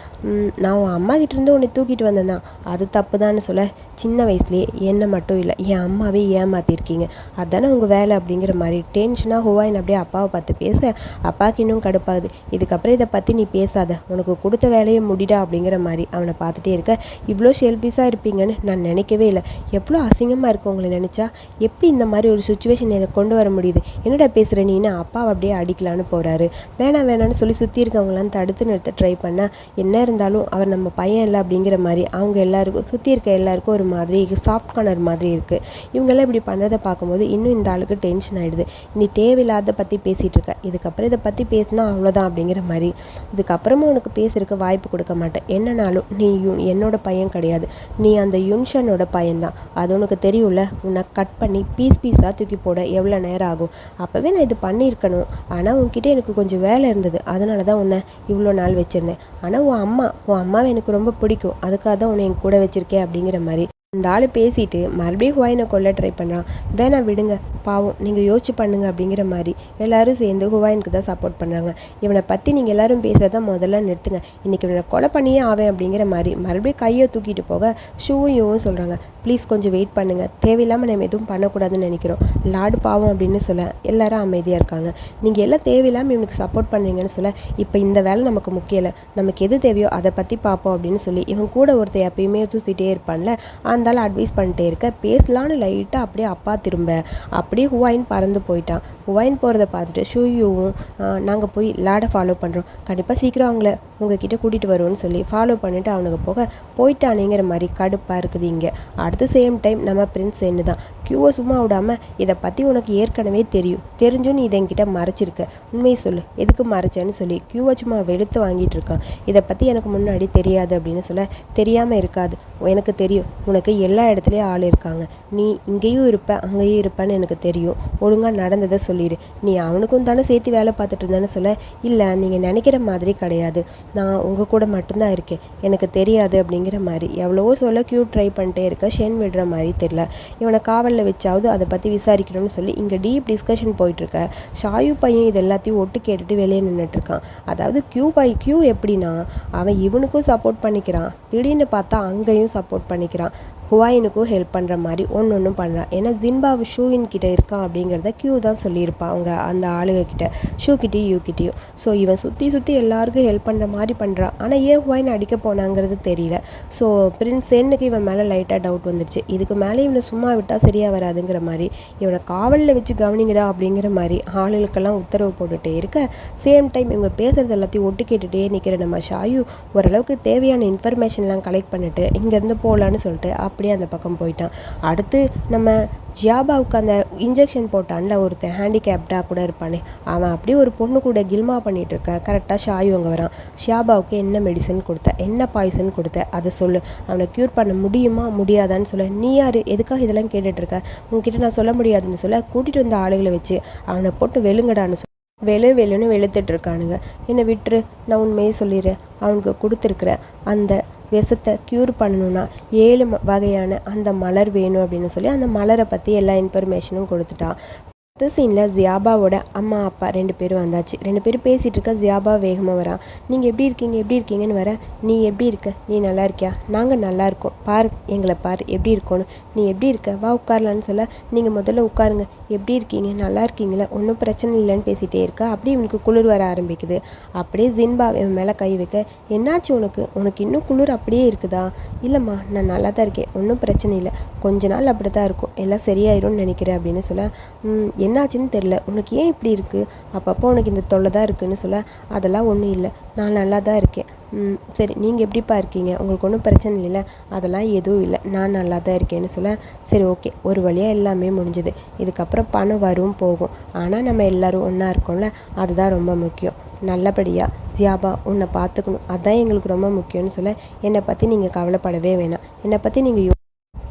Speaker 1: நான் உன் அம்மா கிட்டேருந்து உன்னை தூக்கிட்டு வந்தேன் தான் அது தப்பு தான் சொல்ல. சின்ன வயசுலேயே என்னை மட்டும் இல்லை என் அம்மாவே ஏமாற்றிருக்கீங்க அதானே உங்கள் வேலை அப்படிங்கிற மாதிரி டென்ஷன் டென்ஷனாக ஹுவாயின் அப்படியே அப்பாவை பார்த்து பேச. அப்பாவுக்கு இன்னும் கடுப்பாகுது. இதுக்கப்புறம் இதை பற்றி நீ பேசாத. உனக்கு கொடுத்த வேலையை முடிடா அப்படிங்கிற மாதிரி அவனை பார்த்துட்டே இருக்க. இவ்வளோ ஷெல்பிஸாக இருப்பீங்கன்னு நான் நினைக்கவே இல்லை. எவ்வளோ அசிங்கமாக இருக்கு உங்களை நினச்சா? எப்படி இந்த மாதிரி ஒரு சுச்சுவேஷன் எனக்கு கொண்டு வர முடியுது? என்னடா பேசுகிற நீன்னு அப்பாவை அப்படியே அடிக்கலான்னு போகிறாரு வேணாம் வேணான்னு சொல்லி சுற்றி இருக்கவங்களாம் தடுத்து நிறுத்த ட்ரை பண்ணால் என்ன இருந்தாலும் அவர் நம்ம பையன் இல்லை அப்படிங்கிற மாதிரி அவங்க எல்லாருக்கும் சுற்றி இருக்க எல்லாருக்கும் ஒரு மாதிரி சாஃப்ட் கார்னர் மாதிரி இருக்குது இவங்கெல்லாம் இப்படி பண்ணுறதை பார்க்கும்போது இன்னும் இந்த ஆளுக்கு டென்ஷன் ஆகிடுது நீ தேவையில்லாத பற்றி பேசிகிட்டு இருக்க இதுக்கப்புறம் இதை பற்றி பேசினா அவ்வளோதான் அப்படிங்கிற மாதிரி. இதுக்கப்புறமும் உனக்கு பேசுறதுக்கு வாய்ப்பு கொடுக்க மாட்டேன். என்னனாலும் நீ யு என்னோட பையன் கிடையாது. நீ அந்த யுன்ஷனோட பையன்தான். அது உனக்கு தெரியும்ல? உன்னை கட் பண்ணி பீஸ் பீஸாக தூக்கி போட எவ்வளோ நேரம் ஆகும்? அப்போவே நான் இது பண்ணியிருக்கணும். ஆனால் உன்கிட்ட எனக்கு கொஞ்சம் வேலை இருந்தது. அதனால தான் உன்னை இவ்வளோ நாள் வச்சுருந்தேன். ஆனால் உன் அம்மா உன் அம்மாவை எனக்கு ரொம்ப பிடிக்கும். அதுக்காக தான் உன்னை என் கூட வச்சுருக்கேன் அப்படிங்கிற மாதிரி. இந்த ஆள் பேசிட்டு மறுபடியும் ஹுவாயினை கொல்ல ட்ரை பண்ணுறான் வேணாம் விடுங்க பாவம் நீங்கள் யோசிச்சு பண்ணுங்க அப்படிங்கிற மாதிரி எல்லாரும் சேர்ந்து ஹுவாயினுக்கு தான் சப்போர்ட் பண்ணுறாங்க இவனை பற்றி நீங்கள் எல்லாரும் பேசுகிறத முதல்ல நிறுத்துங்க. இன்றைக்கி இவனை கொலை பண்ணியே ஆவேன் அப்படிங்கிற மாதிரி மறுபடியும் கையை தூக்கிட்டு போக ஷூவும் யூவும் சொல்கிறாங்க ப்ளீஸ் கொஞ்சம் வெயிட் பண்ணுங்கள் தேவையில்லாமல் நம்ம எதுவும் பண்ணக்கூடாதுன்னு நினைக்கிறோம். லாடு பாவம் அப்படின்னு சொல்ல எல்லாரும் அமைதியாக இருக்காங்க. நீங்கள் எல்லாம் தேவையில்லாமல் இவனுக்கு சப்போர்ட் பண்ணுறீங்கன்னு சொல்ல இப்போ இந்த வேலை நமக்கு முக்கியம் இல்லை. நமக்கு எது தேவையோ அதை பற்றி பார்ப்போம் அப்படின்னு சொல்லி இவன் கூட ஒருத்தர் எப்பயுமே சுற்றிட்டே இருப்பான்ல இருந்தாலும் அட்வைஸ் பண்ணிட்டே இருக்க. பேசலான்னு லைட்டாக அப்படியே அப்பா திரும்ப. அப்படியே ஹுவாயின் பறந்து போயிட்டான். ஹுவாயின் போகிறத பார்த்துட்டு ஷூயும் நாங்கள் போய் லாடை ஃபாலோ பண்ணுறோம் கண்டிப்பாக சீக்கிரம் அவங்கள உங்ககிட்ட கூட்டிகிட்டு வருவோன்னு சொல்லி ஃபாலோ பண்ணிவிட்டு அவனுக்கு போக போயிட்டானேங்கிற மாதிரி கடுப்பாக இருக்குது இங்கே. அடுத்த சேம் டைம் நம்ம பிரின்ஸ் என்ன தான் க்யூவை சும்மா விடாமல் இதை பற்றி உனக்கு ஏற்கனவே தெரியும். தெரிஞ்சும் நீ இதை என்கிட்ட மறைச்சிருக்க. உண்மையை சொல்லு. எதுக்கு மறைச்சேன்னு சொல்லி க்யூவை சும்மா வெளுத்து வாங்கிட்டு இருக்கான். இதை பற்றி எனக்கு முன்னாடி தெரியாது அப்படின்னு சொல்ல தெரியாமல் இருக்காது. எனக்கு தெரியும். உனக்கு எல்லா இடத்துலையும் ஆள் இருக்காங்க. நீ இங்கேயும் இருப்ப அங்கேயும் இருப்பேன்னு எனக்கு தெரியும். ஒழுங்காக நடந்ததை சொல்லிடு நீ அவனுக்கும் தானே சேர்த்து வேலை பார்த்துட்டு இருந்தேன்னு சொல்ல இல்லை நீங்கள் நினைக்கிற மாதிரி கிடையாது. நான் உங்கள் கூட மட்டும்தான் இருக்கேன். எனக்கு தெரியாது அப்படிங்கிற மாதிரி. எவ்வளவோ சொல்ல க்யூ ட்ரை பண்ணிட்டே இருக்க. ஷென் விடுற மாதிரி தெரில இவனை காவலில் வச்சாவது அதை பற்றி விசாரிக்கணும்னு சொல்லி இங்கே டீப் டிஸ்கஷன் போயிட்டுருக்க. ஷாயு பையன் இது எல்லாத்தையும் ஒட்டு கேட்டுட்டு வெளியே நின்றுட்டுருக்கான் அதாவது க்யூ பை க்யூ எப்படின்னா அவன் இவனுக்கும் சப்போர்ட் பண்ணிக்கிறான். திடீர்னு பார்த்தா அங்கேயும் சப்போர்ட் பண்ணிக்கிறான். ஹுவாயினுக்கும் ஹெல்ப் பண்ணுற மாதிரி ஒன்று ஒன்றும் பண்ணுறான் ஏன்னா ஜின்பாவு ஷூவின் கிட்ட இருக்கான் அப்படிங்கிறத க்யூ தான் சொல்லியிருப்பான் அவங்க அந்த ஆளுங்க கிட்ட. ஷூ கிட்டேயும் யூ கிட்டேயும். ஸோ இவன் சுற்றி சுற்றி எல்லாருக்கும் ஹெல்ப் பண்ணுற மாதிரி பண்ணுறான் ஆனால் ஏன் ஹுவாயின் அடிக்க போனாங்கிறது தெரியல. ஸோ பிரின்ஸ் சென்னுக்கு இவன் மேலே லைட்டாக டவுட் வந்துருச்சு. இதுக்கு மேலே இவனை சும்மா விட்டால் சரியாக வராதுங்கிற மாதிரி இவனை காவலில் வச்சு கவனிங்கடா அப்படிங்கிற மாதிரி ஆளுகளுக்கெல்லாம் உத்தரவு போட்டுகிட்டே இருக்க. சேம் டைம் இவங்க பேசுகிறது எல்லாத்தையும் ஒட்டு கேட்டுகிட்டே நிற்கிற நம்ம ஷாயு ஓரளவுக்கு தேவையான இன்ஃபர்மேஷன்லாம் கலெக்ட் பண்ணிட்டு இங்கேருந்து போகலான்னு சொல்லிட்டு அப்படியே அந்த பக்கம் போயிட்டான். அடுத்து நம்ம ஜியாபாவுக்கு அந்த இன்ஜெக்ஷன் போட்டான்ல ஒருத்தன் ஹேண்டிகேப்டாக கூட இருப்பானே. அவன் அப்படியே ஒரு பொண்ணு கூட கில்மா பண்ணிட்டு இருக்க. கரெக்டாக ஷாயு அங்கே வரான். ஷியாபாவுக்கு என்ன மெடிசன் கொடுத்த? என்ன பாய்சன் கொடுத்த? அதை சொல்லு. அவனை க்யூர் பண்ண முடியுமா? முடியாதான்னு சொல்ல. நீ யார்? எதுக்காக இதெல்லாம் கேட்டுட்டு இருக்க? உங்ககிட்ட நான் சொல்ல முடியாதுன்னு சொல்ல கூட்டிகிட்டு வந்த ஆளுகளை வச்சு அவனை போட்டு வெளுங்கடான்னு சொல்ல வெளு வெளுன்னு வெளுத்துட்டு இருக்கானுங்க என்னை விட்டுரு நான் உண்மையை சொல்லிடுறேன். அவனுக்கு கொடுத்துருக்குற அந்த விஷத்தை க்யூர் பண்ணணும்னா ஏழு வகையான அந்த மலர் வேணும் அப்படின்னு சொல்லி அந்த மலரை பற்றி எல்லா இன்ஃபர்மேஷனும் கொடுத்துட்டான். அடுத்த சீனில் ஜியாபாவோட அம்மா அப்பா ரெண்டு பேரும் வந்தாச்சு. ரெண்டு பேரும் பேசிகிட்டு இருக்க ஜியாபா வேகமாக வரான் நீங்கள் எப்படி இருக்கீங்க? எப்படி இருக்கீங்கன்னு வர. நீ எப்படி இருக்க? நீ நல்லா இருக்கியா? நாங்கள் நல்லா இருக்கோம். பாரு எங்களை பாரு. எப்படி இருக்கோன்னு. நீ எப்படி இருக்க? வா உட்காரலான்னு சொல்ல. நீங்கள் முதல்ல உட்காருங்க. எப்படி இருக்கீங்க? நல்லா இருக்கீங்களா? ஒன்றும் பிரச்சனை இல்லைன்னு பேசிகிட்டே இருக்க. அப்படியே இவனுக்கு குளிர் வர ஆரம்பிக்குது. அப்படியே ஜின்பா இவன் மேலே கை வைக்க என்னாச்சு உனக்கு? உனக்கு இன்னும் குளிர் அப்படியே இருக்குதா? இல்லைம்மா நான் நல்லா தான் இருக்கேன். ஒன்றும் பிரச்சனை இல்லை. கொஞ்ச நாள் அப்படி தான் இருக்கும். எல்லாம் சரியாயிரும்னு நினைக்கிறேன் அப்படின்னு சொல்ல. என்னாச்சுன்னு தெரில உனக்கு ஏன் இப்படி இருக்குது அப்பப்போ உனக்கு இந்த தொல்லை தான் இருக்குதுன்னு சொல்ல அதெல்லாம் ஒன்றும் இல்லை. நான் நல்லா தான் இருக்கேன். சரி நீங்கள் எப்படிப்பா இருக்கீங்க? உங்களுக்கு ஒன்றும் பிரச்சனை இல்லைல்ல? அதெல்லாம் எதுவும் இல்லை. நான் நல்லா தான் இருக்கேன்னு சொல்ல சரி ஓகே. ஒரு வழியாக எல்லாமே முடிஞ்சுது. இதுக்கப்புறம் பணம் வரும் போகும். ஆனால் நம்ம எல்லோரும் ஒன்றா இருக்கோம்ல? அதுதான் ரொம்ப முக்கியம். நல்லபடியாக ஜியாபா உன்னை பார்த்துக்கணும். அதுதான் எங்களுக்கு ரொம்ப முக்கியம்னு சொல்ல என்னை பற்றி நீங்கள் கவலைப்படவே வேணாம். என்னை பற்றி நீங்கள் யோ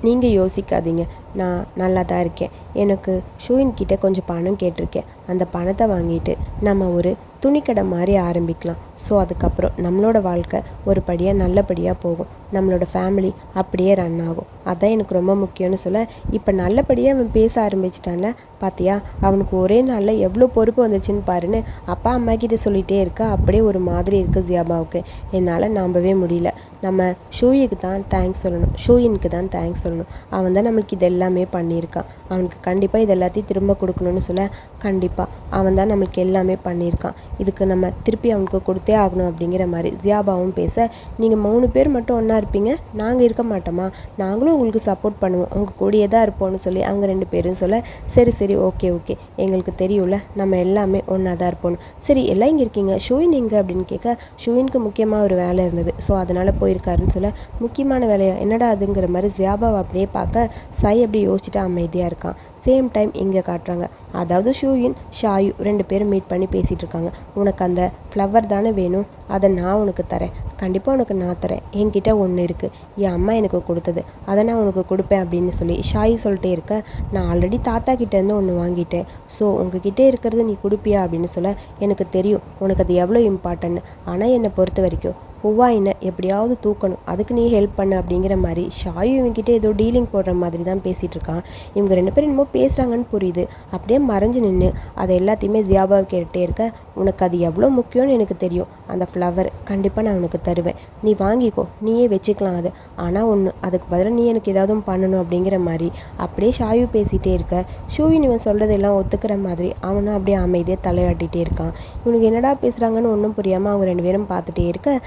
Speaker 1: நீங்கள் யோசிக்காதீங்க. நான் நல்லா தான் இருக்கேன். எனக்கு ஷூயின் கிட்ட கொஞ்சம் பணம் கேட்டிருக்கேன். அந்த பணத்தை வாங்கிட்டு நம்ம ஒரு துணிக்கடை மாதிரி ஆரம்பிக்கலாம். ஸோ அதுக்கப்புறம் நம்மளோட வாழ்க்கை ஒரு படியாக நல்லபடியாக போகும். நம்மளோட ஃபேமிலி அப்படியே ரன் ஆகும். அதான் எனக்கு ரொம்ப முக்கியம்னு சொல்ல இப்போ நல்லபடியாக அவன் பேச ஆரம்பிச்சிட்டான்ல பார்த்தியா அவனுக்கு ஒரே நாளில் எவ்வளோ பொறுப்பு வந்துச்சுன்னு பாருன்னு அப்பா அம்மா கிட்ட சொல்லிகிட்டே இருக்க அப்படியே ஒரு மாதிரி இருக்குது தியாபாவுக்கு. என்னால் நம்பவே முடியல. நம்ம ஷூயிக்கு தான் தேங்க்ஸ் சொல்லணும். ஷூயினுக்கு தான் தேங்க்ஸ் சொல்லணும். அவன் தான் நம்மளுக்கு இதெல்லாம் எல்லாமே பண்ணியிருக்கான். அவனுக்கு கண்டிப்பாக இது எல்லாத்தையும் திரும்ப கொடுக்கணும்னு சொல்ல கண்டிப்பாக அவன் தான் நம்மளுக்கு எல்லாமே பண்ணியிருக்கான். இதுக்கு நம்ம திருப்பி அவனுக்கு கொடுத்தே ஆகணும் அப்படிங்கிற மாதிரி ஜியாபாவும் பேச நீங்கள் மூணு பேர் மட்டும் ஒன்றா இருப்பீங்க நாங்கள் இருக்க மாட்டோமா? நாங்களும் உங்களுக்கு சப்போர்ட் பண்ணுவோம். உங்கள் கூடியே தான் இருப்போம்னு சொல்லி அவங்க ரெண்டு பேரும் சொல்ல சரி சரி ஓகே ஓகே. எங்களுக்கு தெரியும்ல நம்ம எல்லாமே ஒன்றா தான் இருப்போம் சரி எல்லாம் இங்கே இருக்கீங்க. ஷூயின் எங்கே? அப்படின்னு கேட்க ஷூயினுக்கு முக்கியமாக ஒரு வேலை இருந்தது. ஸோ அதனால் போயிருக்காருன்னு சொல்ல முக்கியமான வேலையா? என்னடா அதுங்கிற மாதிரி ஜியாபாவை அப்படியே பார்க்க சை அப்படி யோசிச்சுட்டு அமைதியாக இருக்கான். சேம் டைம் இங்கே காட்டுறாங்க. அதாவது ஷூயின் ஷாயு ரெண்டு பேரும் மீட் பண்ணி பேசிகிட்டு இருக்காங்க. உனக்கு அந்த ஃப்ளவர் தானே வேணும்? அதை நான் உனக்கு தரேன். கண்டிப்பாக உனக்கு நான் தரேன். என்கிட்ட ஒன்று இருக்குது என் அம்மா எனக்கு கொடுத்தது. அதை நான் உனக்கு கொடுப்பேன் அப்படின்னு சொல்லி ஷாயு சொல்லிட்டே இருக்க நான் ஆல்ரெடி தாத்தா கிட்டேருந்து ஒன்று வாங்கிட்டேன். ஸோ உங்ககிட்ட இருக்கிறது நீ கொடுப்பியா? அப்படின்னு சொல்ல எனக்கு தெரியும். உனக்கு அது எவ்வளோ இம்பார்ட்டன்ட் ஆனால் என்னை பொறுத்த வரைக்கும் ஹுவாயினை எப்படியாவது தூக்கணும். அதுக்கு நீ ஹெல்ப் பண்ணு அப்படிங்கிற மாதிரி ஷாயு இவங்ககிட்ட ஏதோ டீலிங் போடுற மாதிரி தான் பேசிகிட்டு இருக்கான். இவங்க ரெண்டு பேரும் என்னமோ பேசுகிறாங்கன்னு புரியுது. அப்படியே மறைஞ்சு நின்று அதை எல்லாத்தையுமே தியாபாவை கேட்டுகிட்டே இருக்க உனக்கு அது எவ்வளோ முக்கியம்னு எனக்கு தெரியும். அந்த ஃப்ளவர் கண்டிப்பாக நான் உனக்கு தருவேன். நீ வாங்கிக்கோ. நீயே வச்சுக்கலாம் அது. ஆனால் ஒன்று அதுக்கு பதிலாக நீ எனக்கு ஏதாவது பண்ணணும் அப்படிங்கிற மாதிரி அப்படியே ஷாயு பேசிகிட்டே இருக்க. ஷூயின் இவன் சொல்கிறதெல்லாம் ஒத்துக்கிற மாதிரி அவனும் அப்படியே அமைதியாக தலையாட்டிகிட்டே இருக்கான். இவனுக்கு என்னடா பேசுகிறாங்கன்னு ஒன்றும் புரியாமல் அவங்க ரெண்டு பேரும் பார்த்துட்டே இருக்க.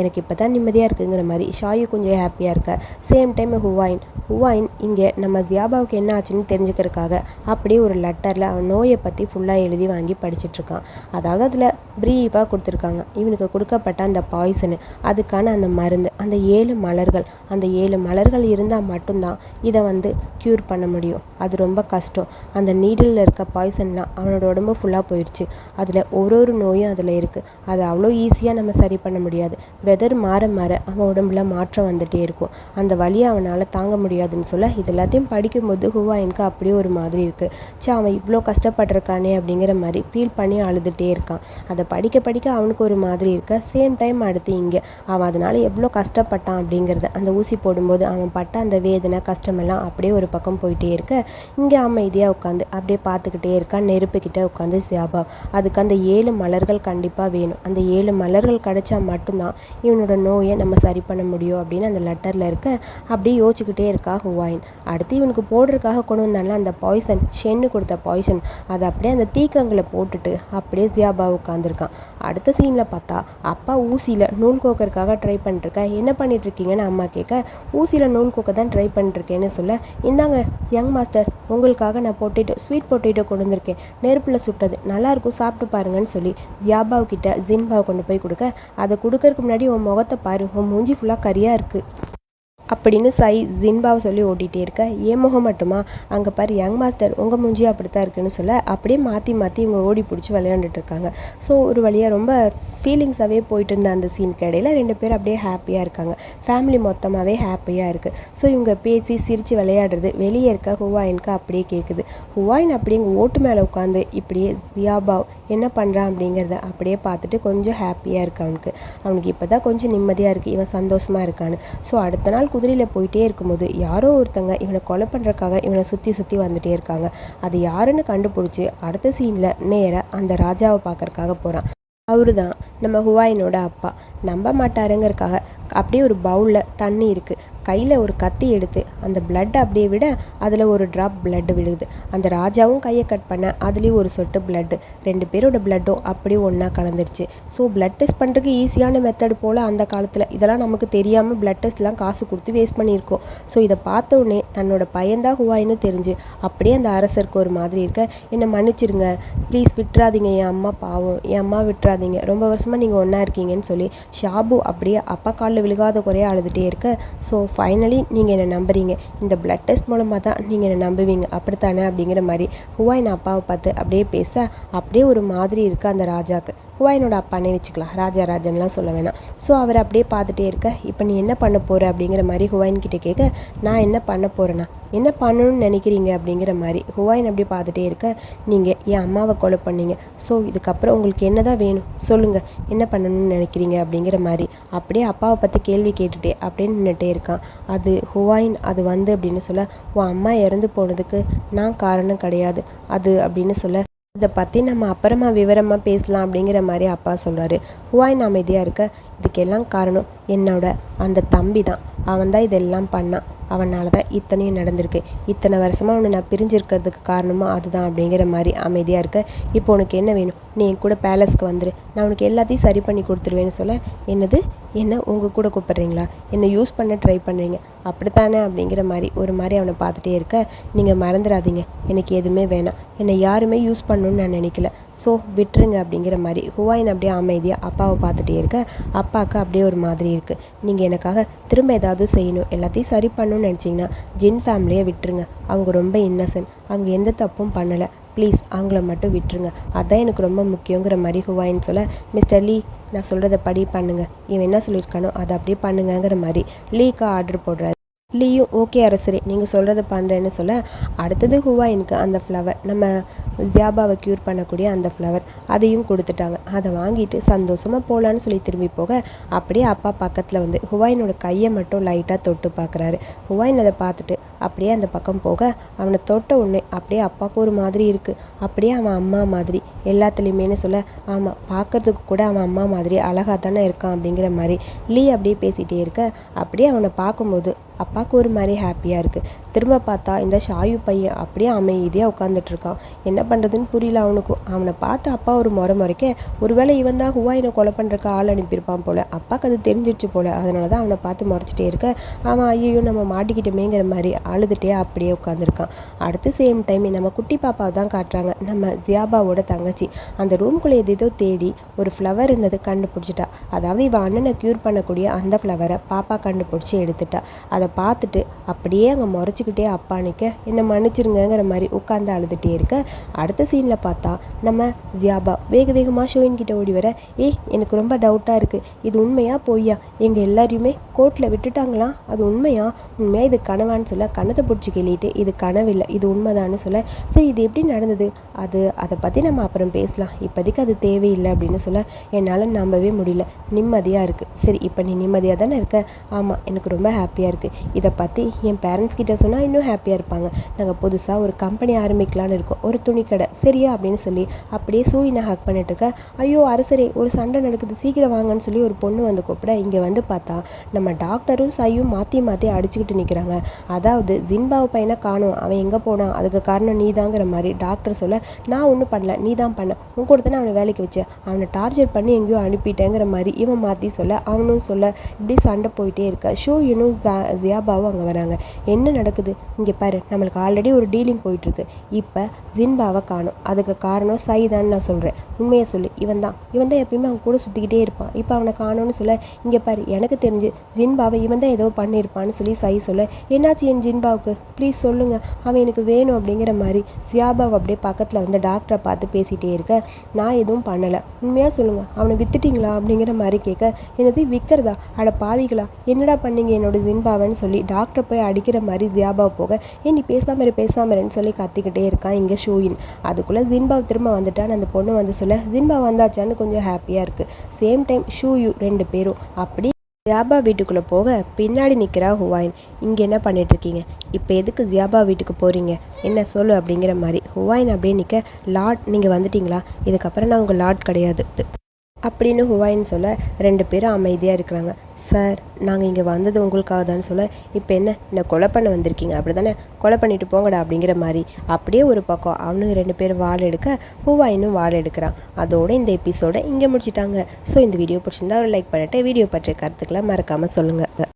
Speaker 1: எனக்கு இப்போ தான் நிம்மதியாக இருக்குங்கிற மாதிரி ஷாயு கொஞ்சம் ஹாப்பியாக இருக்க. Same time ஹுவாயின். ஹுவாயின் இங்கே நம்ம தியாபாவுக்கு என்ன ஆச்சுன்னு தெரிஞ்சுக்கிறதுக்காக அப்படியே ஒரு லெட்டரில் அவன் நோயை பற்றி ஃபுல்லாக எழுதி வாங்கி படிச்சிட்ருக்கான் அதாவது அதில் ப்ரீஃபாக கொடுத்துருக்காங்க. இவனுக்கு கொடுக்கப்பட்ட அந்த பாய்சனு அதுக்கான அந்த மருந்து அந்த ஏழு மலர்கள் அந்த ஏழு மலர்கள் இருந்தால் மட்டும்தான் இதை வந்து க்யூர் பண்ண முடியும். அது ரொம்ப கஷ்டம். அந்த நீடில் இருக்க பாய்சன்லாம் அவனோட உடம்பு ஃபுல்லாக போயிடுச்சு அதில் ஒரு ஒரு நோயும் அதில் இருக்குது அதை அவ்வளோ ஈஸியாக நம்ம சரி பண்ண முடியாது. முடியாது. வெதர் மாற மாற அவன் உடம்புல மாற்றம் வந்துகிட்டே இருக்கும். அந்த வழியை அவனால் தாங்க முடியாதுன்னு சொல்ல இது எல்லாத்தையும் படிக்கும்போது ஹுவாயினுக்கு அப்படியே ஒரு மாதிரி இருக்குது சே அவன் இவ்வளோ கஷ்டப்பட்டிருக்கானே அப்படிங்கிற மாதிரி ஃபீல் பண்ணி அழுதுகிட்டே இருக்கான். அதை படிக்க படிக்க அவனுக்கு ஒரு மாதிரி இருக்க சேம் டைம் அடுத்து இங்கே. அவன் அதனால் எவ்வளோ கஷ்டப்பட்டான் அப்படிங்கிறத அந்த ஊசி போடும்போது அவன் பட்ட அந்த வேதனை கஷ்டமெல்லாம் அப்படியே ஒரு பக்கம் போயிட்டே இருக்க இங்கே அமைதியாக உட்காந்து அப்படியே பார்த்துக்கிட்டே இருக்கான் நெருப்புக்கிட்ட உட்காந்து சியாபா. அதுக்கு அந்த ஏழு மலர்கள் கண்டிப்பாக வேணும். அந்த ஏழு மலர்கள் கிடைச்சா மட்டும்தான் மட்டும்தான் இவனோட நோயை நம்ம சரி பண்ண முடியும் அப்படின்னு அந்த லெட்டரில் இருக்க அப்படியே யோசிச்சுக்கிட்டே இருக்கா ஹுவாயின். அடுத்து இவனுக்கு போடுறதுக்காக கொண்டு வந்தால அந்த பாய்சன் ஷென்னு கொடுத்த பாய்சன் அதை அப்படியே அந்த தீக்கங்களை போட்டுட்டு அப்படியே ஜியாபா உட்காந்துருக்கான் அடுத்த சீனில் பார்த்தா அப்பா ஊசியில் நூல் கோக்கறதுக்காக ட்ரை பண்ணிருக்க என்ன பண்ணிட்டுருக்கீங்கன்னு அம்மா கேட்க ஊசியில் நூல் கோக்க தான் ட்ரை பண்ணிருக்கேன்னு சொல்ல இந்தாங்க யங் மாஸ்டர் உங்களுக்காக நான் பொட்டேட்டோ ஸ்வீட் பொட்டேட்டோ கொண்டு வந்திருக்கேன். நெருப்பில் சுட்டது. நல்லாயிருக்கும் சாப்பிட்டு பாருங்கன்னு சொல்லி ஜியாபாவ் கிட்ட ஜின்பாவை கொண்டு போய் கொடுக்க அதை கொடுக்க பார்க்கறதுக்கு முன்னாடி உன் முகத்தை பாரு. உன் மூஞ்சி ஃபுல்லாக கரியாக இருக்குது அப்படின்னு சை ஜின்பாவை சொல்லி ஓட்டிகிட்டே இருக்க. ஏன் முகம் மட்டுமா? அங்கே பாரு யங் மாஸ்டர் உங்கள் மூஞ்சி அப்படித்தான் இருக்குன்னு சொல்ல அப்படியே மாற்றி மாற்றி இவங்க ஓடி பிடிச்சி விளையாண்டுட்டு இருக்காங்க. ஸோ ஒரு வழியாக ரொம்ப ஃபீலிங்ஸாகவே போயிட்டு இருந்த அந்த சீனுக்கு இடையில ரெண்டு பேரும் அப்படியே ஹாப்பியாக இருக்காங்க. ஃபேமிலி மொத்தமாகவே ஹாப்பியாக இருக்குது ஸோ இவங்க பேசி சிரித்து விளையாடுறது வெளியே இருக்க ஹுவாயினுக்கு அப்படியே கேட்குது ஹுவாயின் அப்படியே இங்கே ஓட்டு மேலே உட்காந்து இப்படியே தியாபாவ் என்ன பண்ணுறான் அப்படிங்கிறத அப்படியே பார்த்துட்டு கொஞ்சம் ஹாப்பியாக இருக்கு அவனுக்கு. அவனுக்கு இப்போ தான் கொஞ்சம் நிம்மதியாக இருக்குது இவன் சந்தோஷமாக இருக்கான்னு. ஸோ அடுத்த நாள் குதிரையில் போயிட்டே இருக்கும்போது யாரோ ஒருத்தங்க இவனை கொலை பண்ணுறக்காக இவனை சுற்றி சுற்றி வந்துட்டே இருக்காங்க. அது யாருன்னு கண்டுபிடிச்சி அடுத்த சீனில் நேராக அந்த ராஜாவை பார்க்கறக்காக போகிறான் அவரு தான் நம்ம ஹுவாயினோட அப்பா. நம்ப மாட்டாருங்கிறக்காக அப்படியே ஒரு பவுலில் தண்ணி இருக்குது கையில் ஒரு கத்தி எடுத்து அந்த பிளட் அப்படியே விட அதில் ஒரு ட்ராப் பிளட் விழுகுது. அந்த ராஜாவும் கையை கட் பண்ண அதுலேயும் ஒரு சொட்டு பிளட்டு ரெண்டு பேரோட பிளட்டும் அப்படியே ஒன்றா கலந்துருச்சு. ஸோ பிளட் டெஸ்ட் பண்ணுறதுக்கு ஈஸியான மெத்தட் போல் அந்த காலத்தில் இதெல்லாம் நமக்கு தெரியாமல் பிளட் டெஸ்ட்லாம் காசு கொடுத்து வேஸ்ட் பண்ணியிருக்கோம். ஸோ இதை பார்த்த உடனே தன்னோட பையன்தான் ஹுவாயின்னு தெரிஞ்சு அப்படியே அந்த அரசருக்கு ஒரு மாதிரி இருக்க என்னை மன்னிச்சிருங்க. ப்ளீஸ் விட்டுறாதீங்க. என் அம்மா பாவம். என் அம்மா விட்டுறாதீங்க. ரொம்ப வருஷமாக நீங்கள் ஒன்றா இருக்கீங்கன்னு சொல்லி ஷாபு அப்படியே அப்பா காலில் விழுகாத குறைய அழுதுகிட்டே இருக்க. ஸோ ஃபைனலி நீங்கள் என்னை நம்புறீங்க. இந்த பிளட் டெஸ்ட் மூலமாக தான் நீங்கள் என்னை நம்புவீங்க. அப்படித்தானே அப்படிங்கிற மாதிரி ஹுவாயின் அப்பாவை பார்த்து அப்படியே பேச அப்படியே ஒரு மாதிரி இருக்குது அந்த ராஜாக்கு. ஹுவாயினோட அப்பானே வச்சுக்கலாம். ராஜா ராஜன்லாம் சொல்ல வேணாம். ஸோ அவர் அப்படியே பார்த்துட்டே இருக்க இப்போ நீ என்ன பண்ண போகிற அப்படிங்கிற மாதிரி ஹுவாயின் கிட்டே கேட்க நான் என்ன பண்ண போகிறேன்னா என்ன பண்ணணும்னு நினைக்கிறீங்க? அப்படிங்கிற மாதிரி ஹுவாயின் அப்படி பார்த்துட்டே இருக்க நீங்கள் என் அம்மாவை கொலை பண்ணீங்க. ஸோ இதுக்கப்புறம் உங்களுக்கு என்ன தான் வேணும்? சொல்லுங்கள் என்ன பண்ணணும்னு நினைக்கிறீங்க? அப்படிங்கிற மாதிரி அப்படியே அப்பாவை பற்றி கேள்வி கேட்டுட்டே அப்படியே நின்றுட்டே இருக்கான். அது ஹுவாயின் அது வந்து அப்படின்னு சொல்ல உன் அம்மா இறந்து போனதுக்கு நான் காரணம் கிடையாது. அது அப்படின்னு சொல்ல இதை பற்றி நம்ம அப்புறமா விவரமாக பேசலாம் அப்படிங்கிற மாதிரி அப்பா சொல்கிறாரு ஹுவாயின் அமைதியாக இருக்க. இதுக்கெல்லாம் காரணம் என்னோட அந்த தம்பி தான் அவன் தான் இதெல்லாம் பண்ணான். அவனால் தான் இத்தனையும் நடந்திருக்கு. இத்தனை வருஷமாக அவனை நான் பிரிஞ்சிருக்கிறதுக்கு காரணமும் அதுதான் அப்படிங்கிற மாதிரி அமைதியாக இருக்க. இப்போ உனக்கு என்ன வேணும்? நீ என் கூட பேலஸ்க்கு வந்துரு. நான் உனக்கு எல்லாத்தையும் சரி பண்ணி கொடுத்துருவேன்னு சொல்ல என்னது? என்ன? உங்கள் கூட கூப்பிட்றீங்களா? என்னை யூஸ் பண்ண ட்ரை பண்ணுறீங்க அப்படித்தானே அப்படிங்கிற மாதிரி ஒரு மாதிரி அவனை பார்த்துட்டே இருக்க. நீங்கள் மறந்துடாதீங்க. எனக்கு எதுவுமே வேணாம். என்னை யாருமே யூஸ் பண்ணணும்னு நான் நினைக்கல. ஸோ விட்டுருங்க அப்படிங்கிற மாதிரி ஹுவாயின் அப்படியே அமைதியாக அப்பாவை பார்த்துட்டே இருக்க. அப்பாவுக்கு அப்படியே ஒரு மாதிரி இருக்குது நீங்கள் எனக்காக திரும்ப ஏதாவது செய்யணும். எல்லாத்தையும் சரி பண்ணணும் பண்ணணும்னு நினச்சிங்கன்னா ஜின் ஃபேமிலியை விட்டுருங்க. அவங்க ரொம்ப இன்னசென்ட் அவங்க எந்த தப்பும் பண்ணலை. ப்ளீஸ் அவங்கள மட்டும் விட்டுருங்க. அதான் எனக்கு ரொம்ப முக்கியங்கிற மாதிரி ஹுவாயின்னு சொல்ல மிஸ்டர் லீ நான் சொல்கிறத படி பண்ணுங்கள் இவன் என்ன சொல்லியிருக்கானோ அதை அப்படியே பண்ணுங்கங்கிற மாதிரி லீக்கு ஆர்டர் போடுறாரு. லீயும் ஓகே அரசரே நீங்கள் சொல்கிறத பண்ணுறேன்னு சொல்ல அடுத்தது ஹுவாயினுக்கு அந்த ஃப்ளவர் நம்ம தியாபாவை க்யூர் பண்ணக்கூடிய அந்த ஃப்ளவர் அதையும் கொடுத்துட்டாங்க. அதை வாங்கிட்டு சந்தோஷமாக போகலான்னு சொல்லி திரும்பி போக அப்படியே அப்பா பக்கத்தில் வந்து ஹுவாயினோட கையை மட்டும் லைட்டாக தொட்டு பார்க்குறாரு. ஹுவாயின் அதை பார்த்துட்டு அப்படியே அந்த பக்கம் போக அவனை தொட்ட உடனே அப்படியே அப்பாவுக்கு ஒரு மாதிரி இருக்குது அப்படியே அவன் அம்மா மாதிரி. எல்லாத்துலேயுமேனு சொல்ல ஆமாம் பார்க்கறதுக்கு கூட அவன் அம்மா மாதிரி அழகாக தானே இருக்கான் அப்படிங்கிற மாதிரி லீ அப்படியே பேசிகிட்டே இருக்க. அப்படியே அவனை பார்க்கும்போது அப்பாவுக்கு ஒரு மாதிரி ஹாப்பியாக இருக்குது திரும்ப பார்த்தா இந்த ஷாயு பையன் அப்படியே அமைதியாக உட்காந்துட்ருக்கான் என்ன பண்ணுறதுன்னு புரியல அவனுக்கும் அவனை பார்த்து அப்பா ஒரு முறை முறைக்க ஒருவேளை இவன் தான் ஹுவாயினை கொலை பண்ணுறக்க ஆள் அனுப்பியிருப்பான் போல். அப்பாவுக்கு அது தெரிஞ்சிடுச்சு போல். அதனால தான் அவனை பார்த்து முறைச்சிட்டே இருக்க. அவன் ஐயோ நம்ம மாட்டிக்கிட்டோமேங்கிற மாதிரி அழுதுகிட்டே அப்படியே உட்காந்துருக்கான். அடுத்து சேம் டைம் நம்ம குட்டி பாப்பாவை தான் காட்டுறாங்க. நம்ம தியாபாவோட தங்கச்சி. அந்த ரூம்குள்ளே ஏதோ தேடி ஒரு ஃப்ளவர் இருந்தது கண்டுபிடிச்சிட்டா. அதாவது இவன் அண்ணனை க்யூர் பண்ணக்கூடிய அந்த ஃப்ளவரை பாப்பா கண்டுபிடிச்சி எடுத்துட்டா. அதை பார்த்துட்டு அப்படியே அங்கே முறைச்சிக்கிட்டே அப்பா நிற்க என்னை மன்னிச்சிருங்கிற மாதிரி உட்காந்து அழுதுகிட்டே இருக்க. அடுத்த சீனில் பார்த்தா நம்ம தியாபா வேக வேகமாக ஷோயின் கிட்ட ஓடி வர ஏ எனக்கு ரொம்ப டவுட்டாக இருக்குது இது உண்மையா பொய்யா? எங்கள் எல்லாரையுமே கோர்ட்டில் விட்டுட்டாங்களா? அது உண்மையா? உண்மையாக இது கனவான்னு சொல்ல கணத்தை பிடிச்சி கேள்விட்டு இது கனவில்லை இது உண்மைதான்னு சொல்ல சரி இது எப்படி நடந்தது? அது அதை பற்றி நம்ம அப்புறம் பேசலாம். இப்போதைக்கு அது தேவையில்லை அப்படின்னு சொல்ல என்னால் நம்பவே முடியல. நிம்மதியாக இருக்குது சரி இப்போ நீ நிம்மதியாக தானே இருக்க? ஆமாம் எனக்கு ரொம்ப ஹாப்பியாக இருக்குது இதை பற்றி என் பேரண்ட்ஸ் கிட்ட சொன்னால் இன்னும் ஹாப்பியாக இருப்பாங்க. நாங்கள் புதுசாக ஒரு கம்பெனி ஆரம்பிக்கலான்னு இருக்கோம். ஒரு துணிக்கடை சரியா? அப்படின்னு சொல்லி அப்படியே சூயினை ஹக் பண்ணிட்டு இருக்க ஐயோ அரசரே ஒரு சண்டை நடக்குது. சீக்கிரம் வாங்கன்னு சொல்லி ஒரு பொண்ணு வந்து கூப்பிட இங்கே வந்து பார்த்தா நம்ம டாக்டரும் சையும் மாற்றி மாற்றி அடிச்சுக்கிட்டு நிற்கிறாங்க அதாவது ஜின்பாவு பையனை காணும். அவன் எங்கே போனான்? அதுக்கு காரணம் நீ தாங்கிற மாதிரி டாக்டர் சொல்ல நான் ஒன்றும் பண்ணல. நீ தான் பண்ண. உன் கூட தானே அவனை வேலைக்கு வச்சேன். அவனை டார்ச்சர் பண்ணி எங்கேயோ அனுப்பிட்டேங்கிற மாதிரி இவன் மாற்றி சொல்ல அவனும் சொல்ல இப்படி சண்டை போயிட்டே இருக்க. ஷோ இன்னும் தியாபாவும் அங்கே வராங்க. என்ன நடக்குது? இங்கே பாரு. நம்மளுக்கு ஆல்ரெடி ஒரு டீலிங் போயிட்டுருக்கு. இப்போ ஜின்பாவை காணும். அதுக்கு காரணம் சைதான்னு நான் சொல்கிறேன் உண்மையை சொல்லு. இவன் தான். இவன் தான் எப்பயுமே அவன் கூட சுற்றிக்கிட்டே இருப்பான். இப்போ அவனை காணும்னு சொல்ல இங்கே பாரு. எனக்கு தெரிஞ்சு ஜின்பாவை இவன் தான் ஏதோ பண்ணியிருப்பான்னு சொல்லி சை சொல்ல என்னாச்சு என் ஜின்பாவுக்கு ப்ளீஸ் சொல்லுங்கள் அவன் எனக்கு வேணும் அப்படிங்கிற மாதிரி சியாபாவை அப்படியே பக்கத்தில் வந்து டாக்டரை பார்த்து பேசிகிட்டே இருக்க. நான் எதுவும் பண்ணலை. உண்மையாக சொல்லுங்கள் அவனை வித்துட்டிங்களா? அப்படிங்கிற மாதிரி கேட்க என்னது விற்கிறதா அட பாவிகளா! என்னடா பண்ணீங்க என்னோட ஜின்பாவன்னு சொல்லி டாக்டரை போய் அடிக்கிற மாதிரி ஜியாபா போக ஏன் நீ பேசாமல் இரு சொல்லி கத்திக்கிட்டே இருக்கான் இங்கே ஷூயின். அதுக்குள்ளே ஜின்பாவ் திரும்ப வந்துட்டான்னு அந்த பொண்ணு வந்து சொல்ல ஜின்பா வந்தாச்சான்னு கொஞ்சம் ஹாப்பியாக இருக்குது சேம் டைம் ஷூ யூ ரெண்டு பேரும். அப்படி ஜியாபா வீட்டுக்குள்ளே போக பின்னாடி நிற்கிறா ஹுவாயின் இங்கே என்ன பண்ணிட்டு இருக்கீங்க இப்போ எதுக்கு ஜியாபா வீட்டுக்கு போகிறீங்க என்ன சொல்லு? அப்படிங்கிற மாதிரி ஹுவாயின் அப்படியே நிற்க லார்ட் நீங்கள் வந்துட்டீங்களா? இதுக்கப்புறம் நான் உங்கள் லார்ட் கிடையாது. அப்படின்னு ஹுவாயின் சொல்ல ரெண்டு பேரும் அமைதியாக இருக்கிறாங்க. சார் நாங்கள் இங்கே வந்தது உங்களுக்காக தான் சொல்ல. இப்போ என்ன? என்ன கொலை பண்ண வந்திருக்கீங்க? அப்படி தானே கொலை பண்ணிட்டு போங்கடா அப்படிங்கிற மாதிரி. அப்படியே ஒரு பக்கம் அவனுங்க ரெண்டு பேரும் வால் எடுக்க ஹுவாயினும் வால் எடுக்கிறான். அதோட இந்த எபிசோடை இங்கே முடிச்சிட்டாங்க. ஸோ இந்த வீடியோ பிடிச்சிருந்தா ஒரு லைக் பண்ணிட்டு வீடியோ பற்றிய கருத்துக்களை மறக்காமல் சொல்லுங்கள்